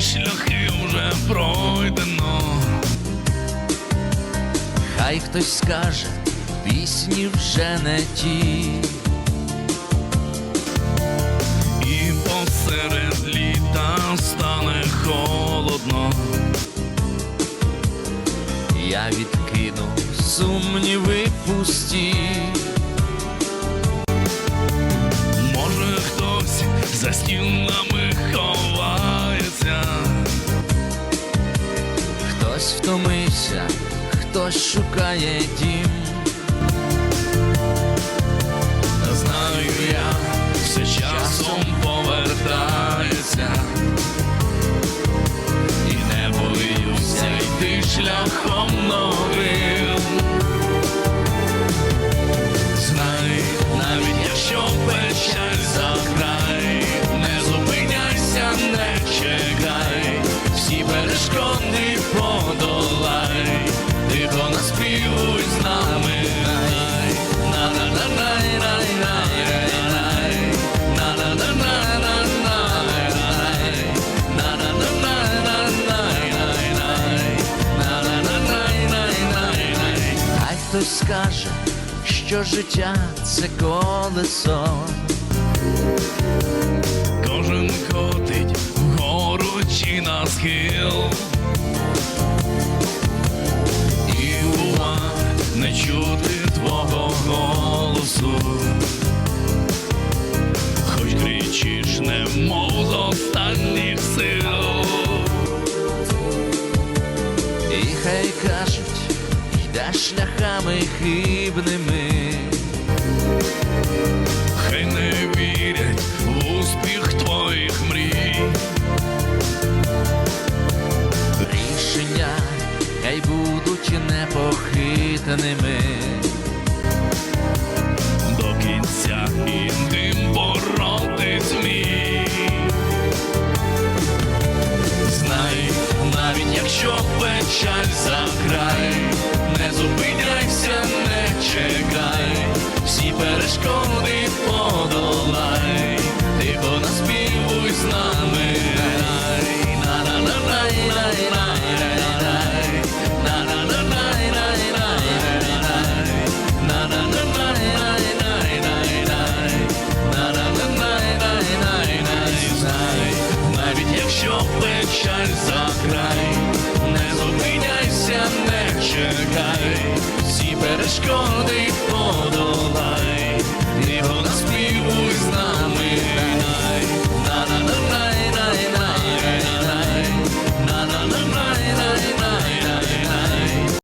шляхи вже пройдено. Хай хтось скаже, пісні вже не ті. І посеред літа стане холодно. Я відкину сумніви пусті. Може хтось за стінами ховається, Хтось втомився, хтось шукає дім. знаю я, все часом повертається, і не боюся йти шляхом новим. Подолай, тихо наспівуй з нами. Хай хтось скаже, що життя це колесо. Кожен котить вгору чи на схил. Не чути твого голосу. Хоч кричиш, немов з останніх сил. І хай кажуть, йде шляхами хибними. Хай не вірять в успіх твоїх мрій. Рішення хай будуть непохитними. До кінця і тим мій. Знай, навіть якщо печаль за край, не зупиняйся, не чекай, всі перешкоди подолай, тихо наспівуй з нами. Печаль за край, не зупиняйся, не чекай, всі перешкоди подолай,